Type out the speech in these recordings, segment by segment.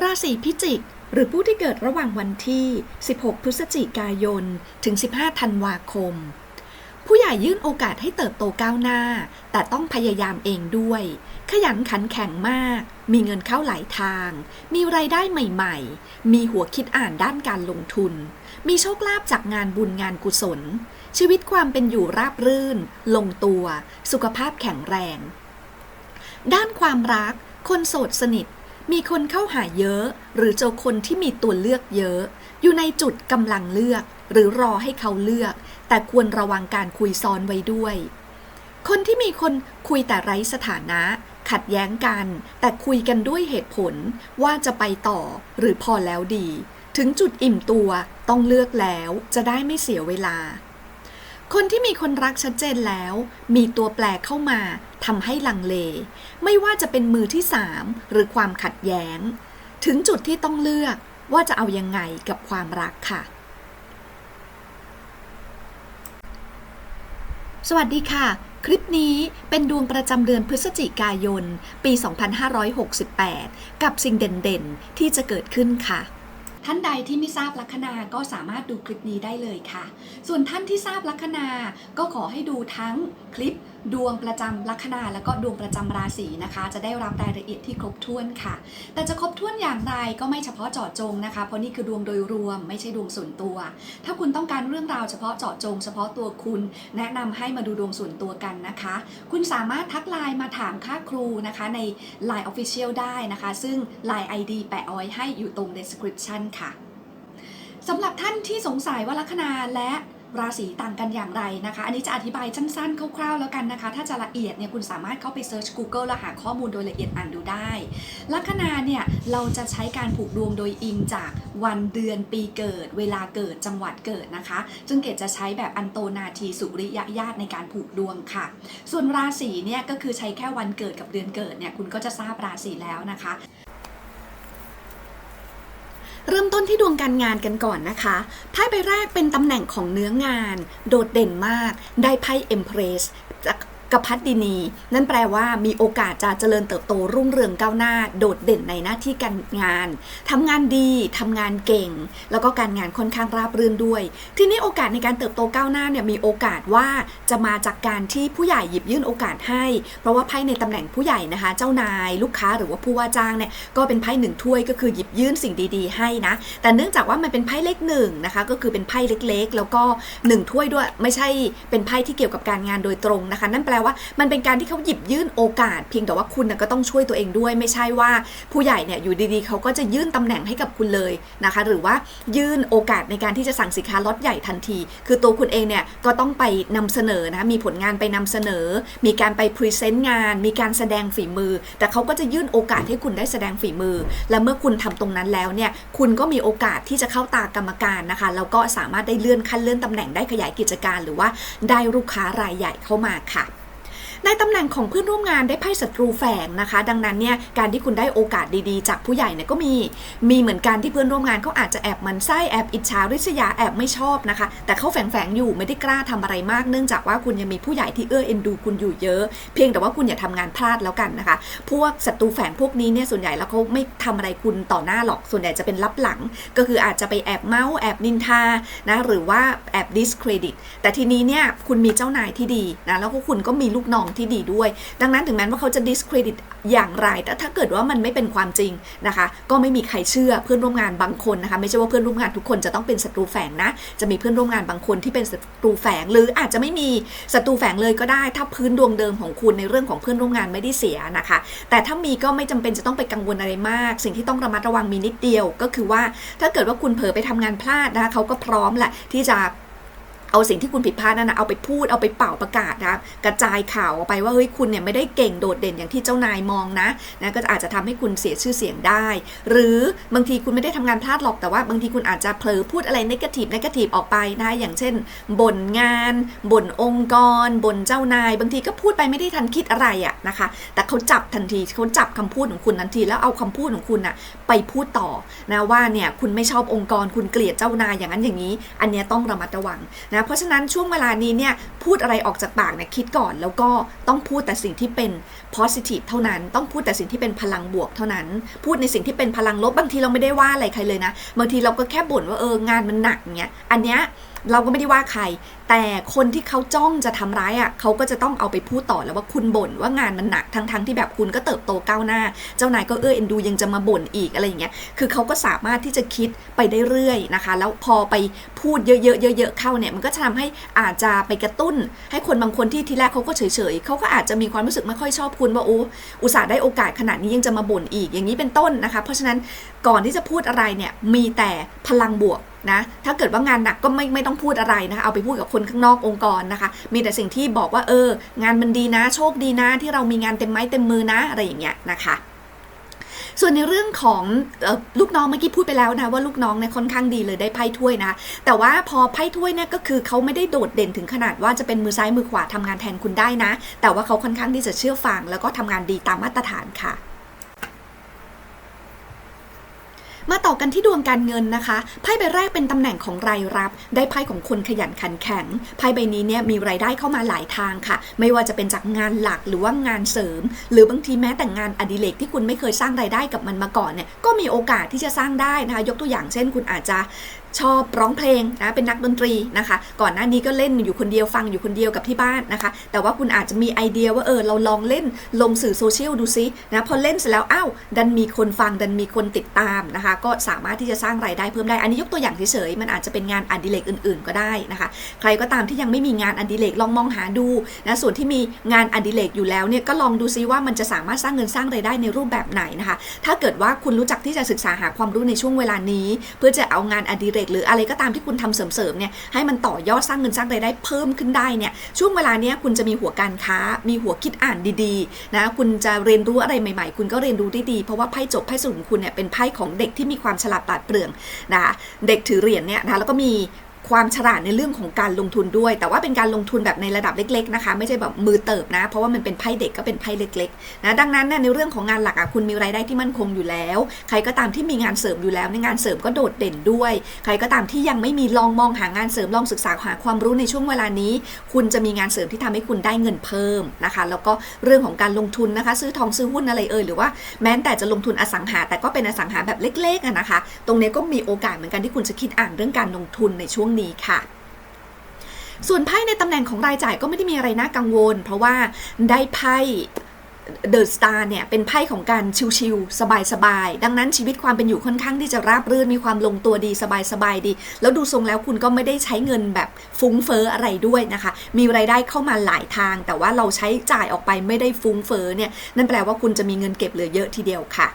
ราศีพิจิก หรือผู้ที่เกิดระหว่างวันที่ 16 พฤศจิกายน ถึง 15 ธันวาคม ผู้ใหญ่ยื่นโอกาสให้เติบโตก้าวหน้า แต่ต้องพยายามเองด้วย ขยันขันแข็งมาก มีเงินเข้าหลายทาง มีไรายได้ใหม่ๆ มีหัวคิดอ่านด้านการลงทุน มีโชคลาภจากงานบุญงานกุศล ชีวิตความเป็นอยู่ราบรื่น ลงตัว สุขภาพแข็งแรง ด้านความรัก คนโสดสนิท มีคนเข้าหาเยอะ หรือเจอคนที่มีตัวเลือกเยอะ อยู่ในจุดกำลังเลือก หรือรอให้เขาเลือก แต่ควรระวังการคุยซ้อนไว้ด้วย คนที่มีคนคุยแต่ไร้สถานะ ขัดแย้งกัน แต่คุยกันด้วยเหตุผลว่าจะไปต่อหรือพอแล้วดี ถึงจุดอิ่มตัวต้องเลือกแล้วจะได้ไม่เสียเวลา คนที่มีคนรักชัดเจนแล้ว มีตัวแปรเข้ามาทำให้ลังเล ไม่ว่าจะเป็นมือที่สามหรือความขัดแย้ง ถึงจุดที่ต้องเลือกว่าจะเอายังไงกับความรักค่ะ สวัสดีค่ะ คลิปนี้เป็นดวงประจำเดือนพฤศจิกายน ปี 2568 กับสิ่งเด่นๆ ที่จะเกิดขึ้นค่ะ ท่านใดที่ไม่ทราบลัคนาก็สามารถดูคลิปนี้ได้เลยค่ะ ส่วนท่านที่ทราบลัคนาก็ขอให้ดูทั้งคลิป ดวงประจำลัคนาแล้วก็ดวงประจำราศีนะคะ จะได้รับรายละเอียดที่ครบถ้วนค่ะ แต่จะครบถ้วนอย่างไรก็ไม่เฉพาะเจาะจงนะคะ เพราะนี่คือดวงโดยรวมไม่ใช่ดวงส่วนตัว ถ้าคุณต้องการเรื่องราวเฉพาะเจาะจง เฉพาะตัวคุณ แนะนำให้มาดูดวงส่วนตัวกันนะคะ คุณสามารถทักไลน์มาถามค่าครูนะคะใน Line Official ได้นะคะ ซึ่ง Line ID แปะเอาไว้ให้อยู่ตรง description ค่ะสำหรับท่านที่สงสัยว่าลัคนาและ ราศีต่างกันอย่างไรนะคะ อันนี้จะอธิบายสั้นๆ คร่าวๆ แล้วกันนะคะ ถ้าจะละเอียดเนี่ยคุณสามารถเข้าไปเซิร์ช Google แล้วหาข้อมูลโดยละเอียดอ่านดูได้ ลัคนาเนี่ยเราจะใช้การผูกดวงโดยอิงจากวันเดือนปีเกิด เวลาเกิดจังหวัดเกิดนะคะซึ่งเกดจะใช้แบบอันโตนาทีสุริยญาติในการผูกดวงค่ะ ส่วนราศีเนี่ยก็คือใช้แค่วันเกิดกับเดือนเกิดเนี่ยคุณก็จะทราบราศีแล้วนะคะ เริ่มต้นที่ดวงการงานกันก่อนนะคะไพ่ใบแรกเป็นตำแหน่งของเนื้องาน โดดเด่นมาก ได้ไพ่ Empress จาก กพัฒดินี นั่นแปลว่ามีโอกาสจะเจริญเติบโตรุ่งเรืองก้าวหน้า โดดเด่นในหน้าที่การงานทำงานดีทำงานเก่ง แล้วก็การงานค่อนข้างราบรื่นด้วย ทีนี้โอกาสในการเติบโตก้าวหน้าเนี่ยมีโอกาสว่าจะมาจากการที่ผู้ใหญ่หยิบยื่นโอกาสให้ เพราะว่าไพ่ในตำแหน่งผู้ใหญ่นะคะ เจ้านายลูกค้าหรือว่าผู้ว่าจ้างเนี่ยก็เป็นไพ่หนึ่งถ้วยก็คือหยิบยื่นสิ่งดีๆ ให้นะ แต่เนื่องจากว่ามันเป็นไพ่เลขหนึ่งนะคะก็คือเป็นไพ่เล็กๆ แล้วก็หนึ่งถ้วยด้วยไม่ใช่เป็นไพ่ที่เกี่ยวกับการงานโดยตรงนะคะ นั่นแปลว่า มันเป็นการที่เขาหยิบยื่นโอกาส เพียงแต่ว่าคุณนะก็ต้องช่วยตัวเองด้วย ไม่ใช่ว่าผู้ใหญ่เนี่ยอยู่ดีๆเขาก็จะยื่นตำแหน่งให้กับคุณเลยนะคะ หรือว่ายื่นโอกาสในการที่จะสั่งสินค้าล็อตใหญ่ทันที คือตัวคุณเองเนี่ยก็ต้องไปนำเสนอนะมีผลงานไปนำเสนอ มีการไปพรีเซนต์งาน มีการแสดงฝีมือ แต่เขาก็จะยื่นโอกาสให้คุณได้แสดงฝีมือ และเมื่อคุณทำตรงนั้นแล้วเนี่ยคุณก็มีโอกาสที่จะเข้าตากรรมการนะคะแล้วก็สามารถได้เลื่อนขั้นเลื่อนตำแหน่งได้ขยายกิจการหรือว่าได้ลูกค้ารายใหญ่เข้ามาค่ะ ในตำแหน่งของเพื่อนร่วมงานได้ไพ่ศัตรูแฝงนะคะ ดังนั้นเนี่ยการที่คุณได้โอกาสดีๆ จากผู้ใหญ่เนี่ยก็มี มีเหมือนกันที่เพื่อนร่วมงานเขาอาจจะแอบมันไส้แอบอิจฉาริษยาแอบไม่ชอบนะคะ แต่เขาแฝงๆอยู่ไม่ได้กล้าทำอะไรมากเนื่องจากว่าคุณยังมีผู้ใหญ่ที่เอื้อเอ็นดูคุณอยู่เยอะ เพียงแต่ว่าคุณอย่าทำงานพลาดแล้วกันนะคะ พวกศัตรูแฝงพวกนี้เนี่ยส่วนใหญ่แล้วเขาไม่ทำอะไรคุณต่อหน้าหรอกส่วนใหญ่จะเป็นลับหลัง ก็คืออาจจะไปแอบเมาส์แอบนินทานะหรือว่าแอบ discredit แต่ทีนี้เนี่ยคุณมีเจ้านายที่ดีนะแล้วก็คุณก็มีลูกน้องที่ดีด้วย ดังนั้นถึงแม้ว่าเขาจะ discredit อย่างไร แต่ถ้าเกิดว่ามันไม่เป็นความจริงนะคะ ก็ไม่มีใครเชื่อเพื่อนร่วมงานบางคนนะคะ ไม่ใช่ว่าเพื่อนร่วมงานทุกคนจะต้องเป็นศัตรูแฝงนะ จะมีเพื่อนร่วมงานบางคนที่เป็นศัตรูแฝง หรืออาจจะไม่มีศัตรูแฝงเลยก็ได้ ถ้าพื้นดวงเดิมของคุณในเรื่องของเพื่อนร่วมงานไม่ได้เสียนะคะ แต่ถ้ามีก็ไม่จำเป็นจะต้องไปกังวลอะไรมาก สิ่งที่ต้องระมัดระวังมีนิดเดียว ก็คือว่าถ้าเกิดว่าคุณเผลอไปทำงานพลาดนะคะเขาก็พร้อมแหละที่จะ เอาสิ่งที่คุณผิดพลาดนั้นนะเอาไปพูดเอาไปเป่าประกาศนะกระจายข่าวออกไปว่าเฮ้ยคุณเนี่ยไม่ได้เก่งโดดเด่นอย่างที่เจ้านายมองนะนะก็อาจจะทำให้คุณเสียชื่อเสียงได้ หรือบางทีคุณไม่ได้ทำงานพลาดหรอกแต่ว่าบางทีคุณอาจจะเผลอพูดอะไรนกาทีฟนกาทีฟออกไปนะอย่างเช่นบ่นงานบ่นองค์กรบ่นเจ้านาย บางทีก็พูดไปไม่ได้ทันคิดอะไรอะนะคะ แต่เขาจับทันทีเขาจับคำพูดของคุณทันที แล้วเอาคำพูดของคุณอะไปพูดต่อนะว่าเนี่ยคุณไม่ชอบองค์กรคุณเกลียดเจ้านายอย่างนั้นอย่างนี้ อันนี้ต้องระมัดระวังนะเพราะฉะนั้นช่วงเวลานี้เนี่ยพูดอะไรออกจากปากเนี่ยคิดก่อน แล้วก็ต้องพูดแต่สิ่งที่เป็น positive เท่านั้น ต้องพูดแต่สิ่งที่เป็นพลังบวกเท่านั้น พูดในสิ่งที่เป็นพลังลบบางทีเราไม่ได้ว่าอะไรใครเลยนะ บางทีเราก็แค่บ่นว่าเอองานมันหนักเนี่ยอันเนี้ย เราก็ไม่ได้ว่าใคร แต่คนที่เขาจ้องจะทำร้ายอะเขาก็จะต้องเอาไปพูดต่อแล้วว่าคุณบ่นว่างานมันหนักทั้งๆที่แบบคุณก็เติบโตก้าวหน้า เจ้านายก็เอื้อเอ็นดูยังจะมาบ่นอีกอะไรอย่างเงี้ยคือเขาก็สามารถที่จะคิดไปได้เรื่อยนะคะ แล้วพอไปพูดเยอะๆเยอะๆเข้าเนี่ยมันก็จะทำให้อาจจะไปกระตุ้น ให้คนบางคนที่ทีแรกเขาก็เฉยๆเขาก็อาจจะมีความรู้สึกไม่ค่อยชอบคุณว่าโอ้อุตส่าห์ได้โอกาสขนาดนี้ยังจะมาบ่นอีกอย่างนี้เป็นต้นนะคะ เพราะฉะนั้นก่อนที่จะพูดอะไรเนี่ยมีแต่พลังบวก นะถ้าเกิดว่างานหนักก็ไม่ไม่ต้องพูดอะไรนะคะเอาไปพูดกับคนข้างนอกองค์กรนะคะ มีแต่สิ่งที่บอกว่าเออ งานมันดีนะ โชคดีนะ ที่เรามีงานเต็มไม้เต็มมือนะอะไรอย่างเงี้ยนะคะส่วนในเรื่องของออลูกน้องเมื่อกี้พูดไปแล้วนะว่าลูกน้องเนี่ยค่อนข้างดีเลยได้ไพ่ถ้วยนะ แต่ว่าพอไพ่ถ้วยเนี่ยก็คือเขาไม่ได้โดดเด่นถึงขนาดว่าจะเป็นมือซ้ายมือขวาทำงานแทนคุณได้นะ แต่ว่าเขาค่อนข้างที่จะเชื่อฟัง แล้วก็ทำงานดีตามมาตรฐานค่ะ มาต่อกันที่ดวงการเงินนะคะ ไพ่ใบแรกเป็นตำแหน่งของรายรับ ได้ไพ่ของคนขยันขันแข็ง ไพ่ใบนี้เนี่ยมีรายได้เข้ามาหลายทางค่ะ ไม่ว่าจะเป็นจากงานหลักหรือว่างานเสริม หรือบางทีแม้แต่งานอดิเรกที่คุณไม่เคยสร้างรายได้กับมันมาก่อนเนี่ย ก็มีโอกาสที่จะสร้างได้นะคะ ยกตัวอย่างเช่น คุณอาจจะ ชอบร้องเพลงนะเป็นนักดนตรีนะคะ ก่อนหน้านี้ก็เล่นอยู่คนเดียวฟังอยู่คนเดียวกับที่บ้านนะคะ แต่ว่าคุณอาจจะมีไอเดียว่าเออเราลองเล่นลงสื่อโซเชียลดูซินะพอเล่นเสร็จแล้วอ้าวดันมีคนฟังดันมีคนติดตามนะคะ ก็สามารถที่จะสร้างรายได้เพิ่มได้ อันนี้ยกตัวอย่างเฉยๆมันอาจจะเป็นงานอดิเรกอื่น ๆ ก็ได้นะคะ ใครก็ตามที่ยังไม่มีงานอดิเรกลองมองหาดูนะส่วนที่มีงานอดิเรกอยู่แล้วเนี่ยก็ลองดูซิว่ามันจะสามารถสร้างเงินสร้างรายได้ในรูปแบบไหนนะคะ ถ้าเกิดว่าคุณรู้จักที่จะศึกษาหาความรู้ในช่วงเวลานี้ เพื่อจะเอางานอดิเรกหรืออะไรก็ตามที่คุณทำเสริมๆเนี่ยให้มันต่อยอดสร้างเงินสร้างรายได้เพิ่มขึ้นได้เนี่ยช่วงเวลาเนี้ยคุณจะมีหัวการค้า มีหัวคิดอ่านดีๆนะคุณจะเรียนรู้อะไรใหม่ๆ คุณก็เรียนรู้ได้ดี เพราะว่าไพ่จบไพ่สรุปของคุณเนี่ยเป็นไพ่ของเด็กที่มีความฉลาดปราดเปรื่องนะเด็กถือเหรียญเนี่ยนะแล้วก็มี ความฉลาดในเรื่องของการลงทุนด้วย แต่ว่าเป็นการลงทุนแบบในระดับเล็ก ๆ นะคะ ไม่ใช่แบบมือเติบนะ เพราะว่ามันเป็นไพ่เด็กก็เป็นไพ่เล็กๆนะดังนั้นในเรื่องของงานหลักอะคุณมีรายได้ที่มั่นคงอยู่แล้ว ใครก็ตามที่มีงานเสริมอยู่แล้วในงานเสริมก็โดดเด่นด้วย ใครก็ตามที่ยังไม่มีลองมองหางานเสริมลองศึกษาหาความรู้ในช่วงเวลานี้ คุณจะมีงานเสริมที่ทำให้คุณได้เงินเพิ่มนะคะ แล้วก็เรื่องของการลงทุนนะคะ ซื้อทองซื้อหุ้นอะไรเอ่ยหรือว่าแม้แต่จะลงทุนอสังหา แต่ก็เป็นอสังหาแบบเล็กๆนะคะ ตรงนี้ก็มีโอกาสเหมือนกันที่คุณจะคิดอ่านเรื่องการลงทุนในช่วงนี้ค่ะส่วนไพ่ในตำแหน่งของรายจ่ายก็ไม่ได้มีอะไรน่ากังวล เพราะว่าได้ไพ่เดอะสตาร์เนี่ยเป็นไพ่ของการชิลๆสบายๆ ดังนั้นชีวิตความเป็นอยู่ค่อนข้างที่จะราบรื่นมีความลงตัวดีสบายๆดี แล้วดูทรงแล้วคุณก็ไม่ได้ใช้เงินแบบฟุ้งเฟ้ออะไรด้วยนะคะ มีรายได้เข้ามาหลายทาง แต่ว่าเราใช้จ่ายออกไปไม่ได้ฟุ้งเฟ้อเนี่ยนั่นแปลว่าคุณจะมีเงินเก็บเหลือเยอะทีเดียวค่ะ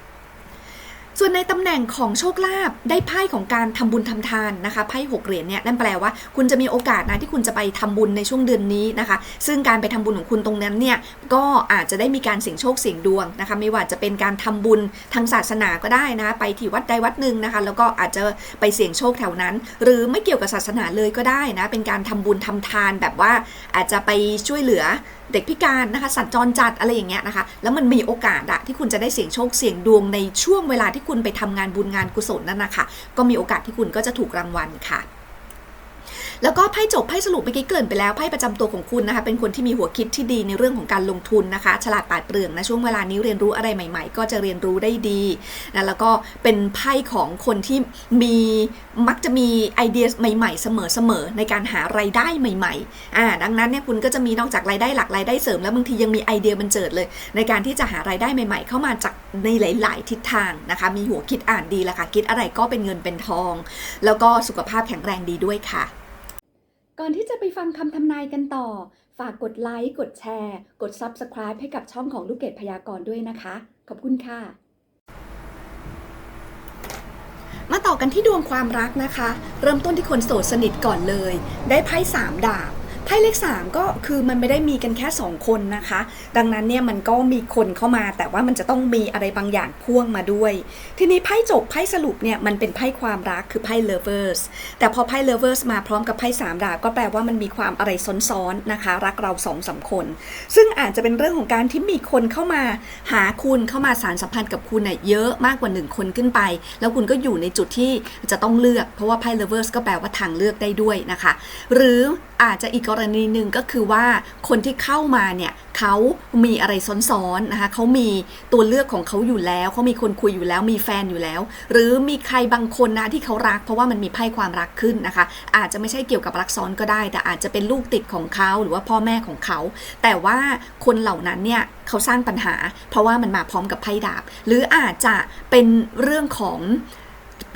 ส่วนในตำแหน่งของโชคลาภได้ไพ่ของการทำบุญทำทานนะคะไพ่หกเหรียญเนี่ยนั่นแปลว่า คุณจะมีโอกาสนะที่คุณจะไปทำบุญในช่วงเดือนนี้นะคะ ซึ่งการไปทำบุญของคุณตรงนั้นเนี่ยก็อาจจะได้มีการเสี่ยงโชคเสี่ยงดวงนะคะ ไม่ว่าจะเป็นการทำบุญทางศาสนาก็ได้นะคะไปที่วัดใดวัดหนึ่งนะคะ แล้วก็อาจจะไปเสี่ยงโชคแถวนั้น หรือไม่เกี่ยวกับศาสนาเลยก็ได้นะเป็นการทำบุญทำทานแบบว่าอาจจะไปช่วยเหลือ เด็กพิการนะคะสัตว์จรจัดอะไรอย่างเงี้ยนะคะ แล้วมันมีโอกาสอะที่คุณจะได้เสี่ยงโชคเสี่ยงดวงในช่วงเวลาที่คุณไปทำงานบุญงานกุศลนั่นนะคะก็มีโอกาสที่คุณก็จะถูกรางวัลค่ะ แล้วก็ไพ่จบไพ่สรุปเมื่อกี้เกินไปแล้วไพ่ประจำตัวของคุณนะคะ เป็นคนที่มีหัวคิดที่ดีในเรื่องของการลงทุนนะคะ ฉลาดปาดเปรื่องนะช่วงเวลานี้เรียนรู้อะไรใหม่ ๆ ก็จะเรียนรู้ได้ดีนะแล้วก็เป็นไพ่ของคนที่มีมักจะมีไอเดียใหม่ ๆ เสมอๆในการหารายได้ใหม่ๆอ่าดังนั้นเนี่ยคุณก็จะมีนอกจากรายได้หลักรายได้เสริมแล้วบางทียังมีไอเดียบันเจิดเลย ในการที่จะหารายได้ใหม่ ๆ เข้ามาจากในหลาย ๆ ทิศทางนะคะ มีหัวคิดอ่านดีละค่ะคิดอะไรก็เป็นเงินเป็นทอง แล้วก็สุขภาพแข็งแรงดีด้วยค่ะ ก่อนที่จะไปฟังคำทำนายกันต่อ ฝากกดไลค์ กดแชร์ กด Subscribe ให้กับช่องของลูกเกดพยากรณ์ด้วยนะคะ ขอบคุณค่ะ มาต่อกันที่ดวงความรักนะคะ เริ่มต้นที่คนโสดสนิทก่อนเลย ได้ไพ่สามดาบ ไพ่เลข 3 ก็คือมันไม่ได้มีกันแค่ 2 คนนะคะ ดังนั้นเนี่ยมันก็มีคนเข้ามา แต่ว่ามันจะต้องมีอะไรบางอย่างพ่วงมาด้วย ทีนี้ไพ่จบไพ่สรุปเนี่ยมันเป็นไพ่ความรักคือไพ่ lovers แต่พอไพ่ lovers มาพร้อมกับไพ่สามดาบก็แปลว่ามันมีความอะไรซ้อนๆนะคะ รักเราสองสามคน ซึ่งอาจจะเป็นเรื่องของการที่มีคนเข้ามาหาคุณเข้ามาสารสัมพันธ์กับคุณเนี่ยเยอะมากกว่าหนึ่งคนขึ้นไป แล้วคุณก็อยู่ในจุดที่จะต้องเลือกเพราะว่าไพ่ lovers ก็แปลว่าทางเลือกได้ด้วยนะคะ หรืออาจจะอีกกรรณีหนึ่งก็คือว่าคนที่เข้ามาเนี่ยเขามีอะไรซ้อนๆนะคะเขามีตัวเลือกของเขาอยู่แล้วเขามีคนคุยอยู่แล้ว มีแฟนอยู่แล้ว หรือมีใครบางคนนะที่เขารัก เพราะว่ามันมีไพ่ความรักขึ้นนะคะ อาจจะไม่ใช่เกี่ยวกับรักซ้อนก็ได้ แต่อาจจะเป็นลูกติดของเขาหรือว่าพ่อแม่ของเขา แต่ว่าคนเหล่านั้นเนี่ยเขาสร้างปัญหา เพราะว่ามันมาพร้อมกับไพ่ดาบ หรืออาจจะเป็นเรื่องของ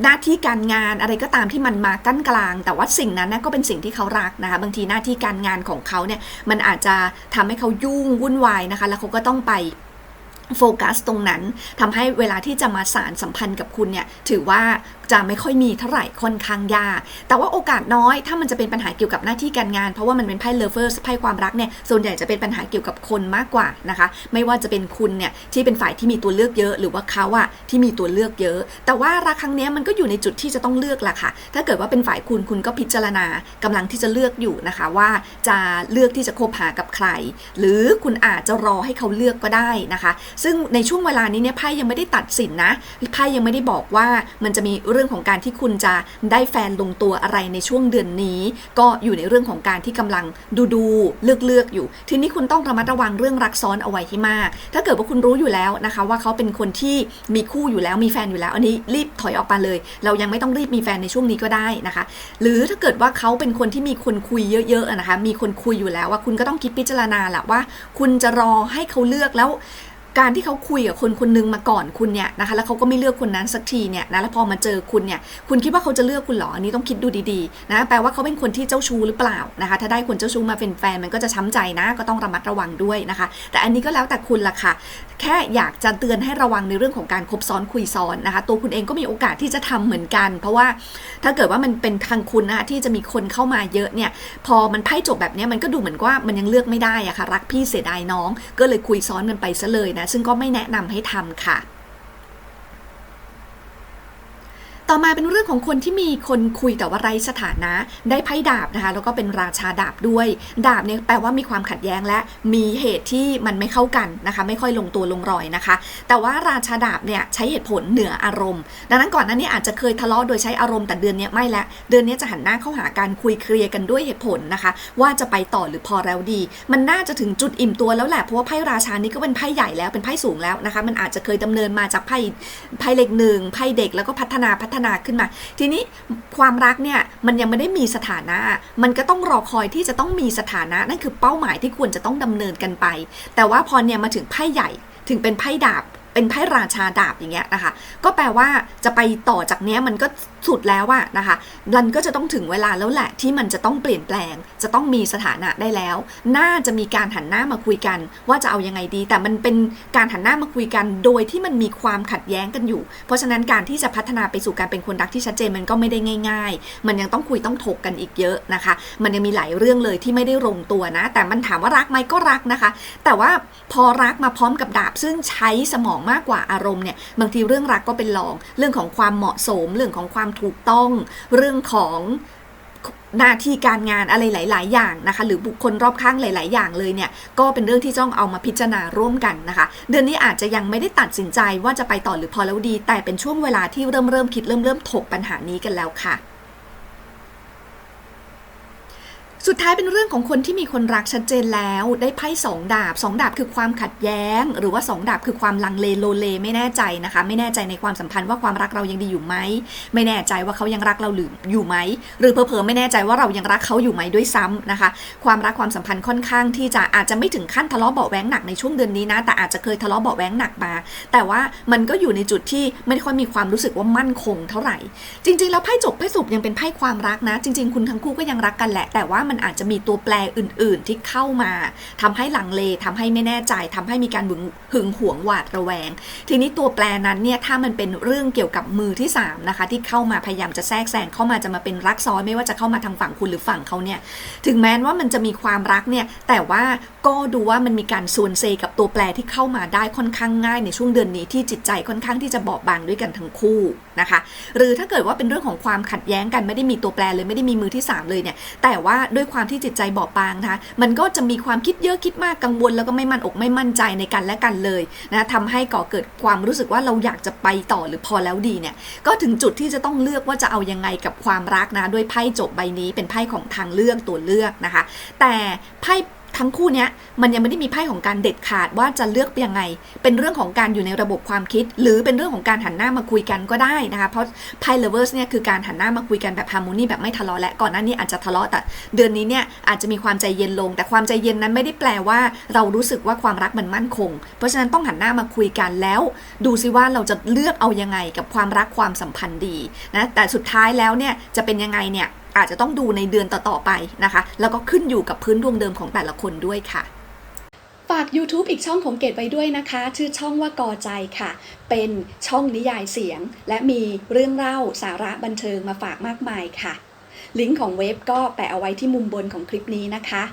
หน้าที่การงานอะไรก็ตามที่มันมากั้นกลาง แต่ว่าสิ่งนั้นนะก็เป็นสิ่งที่เขารักนะคะ บางทีหน้าที่การงานของเขาเนี่ยมันอาจจะทำให้เขายุ่งวุ่นวายนะคะ แล้วเขาก็ต้องไปโฟกัสตรงนั้นทำให้เวลาที่จะมาสารสัมพันธ์กับคุณเนี่ยถือว่า จะไม่ค่อยมีเท่าไหร่ค่อนข้างยาก แต่ว่าโอกาสน้อย ถ้ามันจะเป็นปัญหาเกี่ยวกับหน้าที่การงาน เพราะว่ามันเป็นไพ่เลเวอร์ไพ่ความรักเนี่ยส่วนใหญ่จะเป็นปัญหาเกี่ยวกับคนมากกว่านะคะ ไม่ว่าจะเป็นคุณเนี่ยที่เป็นฝ่ายที่มีตัวเลือกเยอะ หรือว่าเขาอะที่มีตัวเลือกเยอะ แต่ว่ารักครั้งนี้มันก็อยู่ในจุดที่จะต้องเลือกแหละค่ะ ถ้าเกิดว่าเป็นฝ่ายคุณคุณก็พิจารณากำลังที่จะเลือกอยู่นะคะ ว่าจะเลือกที่จะคบหากับใคร หรือคุณอาจจะรอให้เขาเลือกก็ได้นะคะ ซึ่งในช่วงเวลานี้เนี่ยไพ่ยังไม่ได้ตัดสินนะไพ่ยังไม่ได้บอกว่ามันจะมีเรื่องื่องของการที่คุณจะได้แฟนลงตัวอะไรในช่วงเดือนนี้ ก็อยู่ในเรื่องของการที่กำลังดูดูเลือกเลือกอยู่ ทีนี้คุณต้องระมัดระวังเรื่องรักซ้อนเอาไว้ให้มาก ถ้าเกิดว่าคุณรู้อยู่แล้วนะคะ ว่าเขาเป็นคนที่มีคู่อยู่แล้วมีแฟนอยู่แล้ว อันนี้รีบถอยออกมาเลย เรายังไม่ต้องรีบมีแฟนในช่วงนี้ก็ได้นะคะ หรือถ้าเกิดว่าเขาเป็นคนที่มีคนคุยเยอะๆนะคะ มีคนคุยอยู่แล้วว่าคุณก็ต้องคิดพิจารณาแหละว่า คุณจะรอให้เขาเลือกแล้ว การที่เขาคุยกับคนคนนึงมาก่อนคุณเนี่ยนะคะแล้วเขาก็ไม่เลือกคนนั้นสักทีเนี่ยนะแล้วพอมาเจอคุณเนี่ยคุณคิดว่าเขาจะเลือกคุณหรออันนี้ต้องคิดดูดีๆนะแปลว่าเขาเป็นคนที่เจ้าชู้หรือเปล่านะคะถ้าได้คนเจ้าชู้มาเป็นแฟนมันก็จะช้ำใจนะก็ต้องระมัดระวังด้วยนะคะ แต่อันนี้ก็แล้วแต่คุณละค่ะ แค่อยากจะเตือนให้ระวังในเรื่องของการคบซ้อนคุยซ้อนนะคะ ตัวคุณเองก็มีโอกาสที่จะทำเหมือนกัน เพราะว่าถ้าเกิดว่ามันเป็นทางคุณนะคะที่จะมีคนเข้ามาเยอะเนี่ยพอมันไพ่จบแบบนี้มันก็ดูเหมือนว่ามันยังเลือกไม่ได้อะค่ะรักพี่เสียดายน้อง ก็เลยคุยซ้อนกันไปซะเลยนะซึ่งก็ไม่แนะนำให้ทำค่ะ ต่อมาเป็นเรื่องของคนที่มีคนคุยแต่ว่าไร้สถานะ ได้ไพ่ดาบนะคะ แล้วก็เป็นราชาดาบด้วย ดาบเนี่ยแปลว่ามีความขัดแย้งและมีเหตุที่มันไม่เข้ากันนะคะ ไม่ค่อยลงตัวลงรอยนะคะ แต่ว่าราชาดาบเนี่ยใช้เหตุผลเหนืออารมณ์ ดังนั้นก่อนหน้านี้อาจจะเคยทะเลาะโดยใช้อารมณ์แต่เดือนนี้ไม่ละเดือนนี้จะหันหน้าเข้าหาการคุยเคลียร์กันด้วยเหตุผลนะคะ ว่าจะไปต่อหรือพอแล้วดี มันน่าจะถึงจุดอิ่มตัวแล้วแหละเพราะว่าไพ่ราชานี้ก็เป็นไพ่ใหญ่แล้วเป็นไพ่สูงแล้วนะคะ มันอาจจะเคยดำเนินมาจากไพ่ไพ่เล็กหนึ่งไพ่เด็กแล้วก็พัฒนาพัฒนาขึ้นมา ทีนี้ความรักเนี่ยมันยังไม่ได้มีสถานะ มันก็ต้องรอคอยที่จะต้องมีสถานะ นั่นคือเป้าหมายที่ควรจะต้องดำเนินกันไป แต่ว่าพอเนี่ยมาถึงไพ่ใหญ่ถึงเป็นไพ่ดาบ เป็นไพ่ราชาดาบอย่างเงี้ยนะคะ ก็แปลว่าจะไปต่อจากเนี้ยมันก็สุดแล้วอะนะคะมันก็จะต้องถึงเวลาแล้วแหละที่มันจะต้องเปลี่ยนแปลง จะต้องมีสถานะได้แล้ว น่าจะมีการหันหน้ามาคุยกัน ว่าจะเอายังไงดี แต่มันเป็นการหันหน้ามาคุยกัน โดยที่มันมีความขัดแย้งกันอยู่ เพราะฉะนั้นการที่จะพัฒนาไปสู่การเป็นคนรักที่ชัดเจนมันก็ไม่ได้ง่าย ๆ มันยังต้องคุยต้องถกกันอีกเยอะนะคะ มันยังมีหลายเรื่องเลยที่ไม่ได้ลงตัวนะ แต่มันถามว่ารักไหมก็รักนะคะ แต่ว่าพอรักมาพร้อมกับดาบซึ่งใช้สมองมากกว่าอารมณ์เนี่ยบางทีเรื่องรักก็เป็นรอง เรื่องของความเหมาะสม เรื่องของความถูกต้อง เรื่องของหน้าที่การงานอะไรหลาย ๆ อย่างนะคะ หรือบุคคลรอบข้างหลาย ๆ อย่างเลยเนี่ย ก็เป็นเรื่องที่ต้องเอามาพิจารณาร่วมกันนะคะ เดือนนี้อาจจะยังไม่ได้ตัดสินใจว่าจะไปต่อหรือพอแล้วดี แต่เป็นช่วงเวลาที่เริ่มเริ่มคิดเริ่มเริ่มถกปัญหานี้กันแล้วค่ะ สุดท้ายเป็นเรื่องของคนที่มีคนรักชัดเจนแล้วได้ไพ่สองดาบสองดาบคือความขัดแย้ง หรือว่าสองดาบคือความลังเลโลเลไม่แน่ใจนะคะ ไม่แน่ใจในความสัมพันธ์ว่าความรักเรายังดีอยู่ไหมไม่แน่ใจว่าเขายังรักเราหรืออยู่ไหมหรือเพอเพอไม่แน่ใจว่าเรายังรักเขาอยู่ไหมด้วยซ้ำนะคะ ความรักความสัมพันธ์ค่อนข้างที่จะอาจจะไม่ถึงขั้นทะเลาะเบาะแว้งหนักในช่วงเดือนนี้นะ แต่อาจจะเคยทะเลาะเบาะแว้งหนักมา แต่ว่ามันก็อยู่ในจุดที่ไม่ค่อยมีความรู้สึกว่ามั่นคงเท่าไหร่ จริง ๆ แล้วไพ่จบไพ่สุบยังเป็นไพ่ความรักนะ จริง ๆ คุณทั้งคู่ก็ยังรักกันแหละแต่ว่ามันอาจจะมีตัวแปรอื่น ๆ ที่เข้ามาทำให้หลังเลทำให้ไม่แน่ใจทำให้มีการหึงหวงหวาดระแวง ทีนี้ตัวแปรนั้นเนี่ยถ้ามันเป็นเรื่องเกี่ยวกับมือที่สามนะคะที่เข้ามาพยายามจะแทรกแซงเข้ามาจะมาเป็นรักซ้อนไม่ว่าจะเข้ามาทางฝั่งคุณหรือฝั่งเขาเนี่ยถึงแม้ว่ามันจะมีความรักเนี่ยแต่ว่าก็ดูว่ามันมีการส่วนเซกับตัวแปรที่เข้ามาได้ค่อนข้างง่ายในช่วงเดือนนี้ที่จิตใจค่อนข้างที่จะบอบบางด้วยกันทั้งคู่นะคะ หรือถ้าเกิดว่าเป็นเรื่องของความขัดแย้งกันไม่ได้มีตัวแปรเลยไม่ได้มีมือที่สามเลยเนี่ยแต่ว่าด้วยความที่จิตใจบอบบางนะคะมันก็จะมีความคิดเยอะคิดมากกังวล แล้วก็ไม่มั่นอกไม่มั่นใจในกันและกันเลยนะทำให้ก่อเกิดความรู้สึกว่าเราอยากจะไปต่อหรือพอแล้วดีเนี่ยก็ถึงจุดที่จะต้องเลือกว่าจะเอายังไงกับความรักนะด้วยไพ่จบใบนี้เป็นไพ่ของทางเลือกตัวเลือกนะคะ แต่ไพ่ ทั้งคู่เนี้ยมันยังไม่ได้มีไพ่ของการเด็ดขาดว่าจะเลือกยังไง เป็นเรื่องของการอยู่ในระบบความคิด หรือเป็นเรื่องของการหันหน้ามาคุยกันก็ได้นะคะ เพราะไพ่ lovers เนี่ยคือการหันหน้ามาคุยกันแบบ harmony แบบไม่ทะเลาะและก่อนหน้านี้อาจจะทะเลาะแต่เดือนนี้เนี่ยอาจจะมีความใจเย็นลง แต่ความใจเย็นนั้นไม่ได้แปลว่า เรารู้สึกว่าความรักมันมั่นคง เพราะฉะนั้นต้องหันหน้ามาคุยกันแล้ว ดูซิว่าเราจะเลือกเอายังไงกับความรักความสัมพันธ์ดีนะแต่สุดท้ายแล้วเนี่ยจะเป็นยังไงเนี่ย อาจจะต้องดูในเดือนต่อๆไปนะคะ แล้วก็ขึ้นอยู่กับพื้นดวงเดิมของแต่ละคนด้วยค่ะฝาก YouTube อีกช่องของเกดไว้ด้วยนะคะ ชื่อช่องว่ากอใจค่ะ เป็นช่องนิยายเสียง และมีเรื่องเล่าสาระบันเทิงมาฝากมากมายค่ะ ลิงก์ของเว็บก็แปะเอาไว้ที่มุมบนของคลิปนี้นะคะ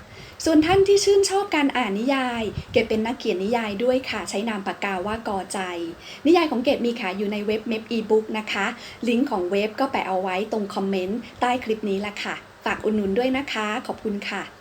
ส่วนท่านที่ชื่นชอบการอ่านนิยาย เกดเป็นนักเขียนนิยายด้วยค่ะ ใช้นามปากกาว่ากอใจ นิยายของเกดมีขายอยู่ในเว็บเมพอีบุ๊กนะคะ ลิงก์ของเว็บก็แปะเอาไว้ตรงคอมเมนต์ใต้คลิปนี้ละค่ะ ฝากอุดหนุนด้วยนะคะ ขอบคุณค่ะ